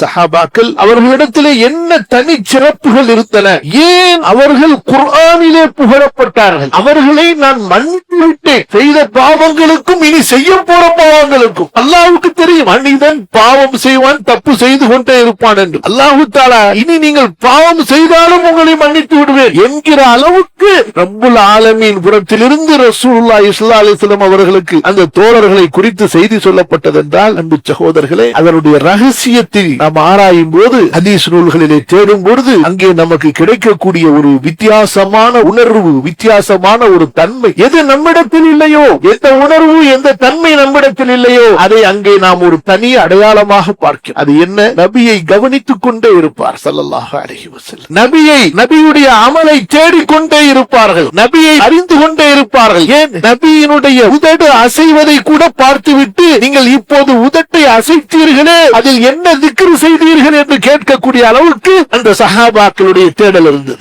சஹாபாக்கள் அவர்களிடத்திலே என்ன தனி சிறப்புகள் இருந்தன? ஏன் அவர்கள் குர்ஆனிலே புகழப்பட்டார்கள்? அவர்களை நான் மன்னித்து விட்டேன் செய்த பாவங்களுக்கும் இனி செய்ய போற பாவங்களுக்கும் அல்லாவுக்கு தெரியும் மனிதன் பாவம் செய்வான் தப்பு செய்து கொண்டே இருப்பான் என்று. அல்லாஹு தாலா இனி நீங்கள் பாவம் செய்தாலும் உங்களை மன்னித்து விடுவேன் என்கிற அளவுக்கு ரப்புல் ஆலமீன் புறத்திலிருந்து ரசூல்லா இஸ்லா அலிஸ்லாம் அவர்களுக்கு அந்த தோழர்களை குறித்து செய்தி சொல்லப்பட்டதென்றால் அன்பு சகோதரர்களே அதனுடைய ரகசியத்தை நாம் ஆராயும் போது ஹதீஸ் நூல்களிலே தேடும் பொழுது அங்கே நமக்கு கிடைக்கக்கூடிய ஒரு வித்தியாசமான உணர்வு வித்தியாசமான ஒரு தன்மை எது நம்மிடத்தில் இல்லையோ? எந்த உணர்வு எந்த தன்மை நம்மிடத்தில் இல்லையோ? அதை அங்கே நாம் ஒரு தனி அடையாளமாக பார்க்கிறோம். அது என்ன? நபியை கவனித்துக் கொண்டே இருப்பார் ஸல்லல்லாஹு அலைஹி நபியை நபியுடைய அமலை தேடிக்கொண்டே இருப்பார்கள். நபியை அறிந்து கொண்டே இருப்பார்கள். ஏன்? நபியினுடைய உதடு அசைவதை கூட பார்த்துவிட்டு நீங்கள் இப்போது உதட்டை அசைத்தீர்களே அதில் என்ன திக்ரு செய்தீர்கள் என்று கேட்கக்கூடிய அளவுக்கு அந்த சஹாபாக்களுடைய தேடல் இருந்தது.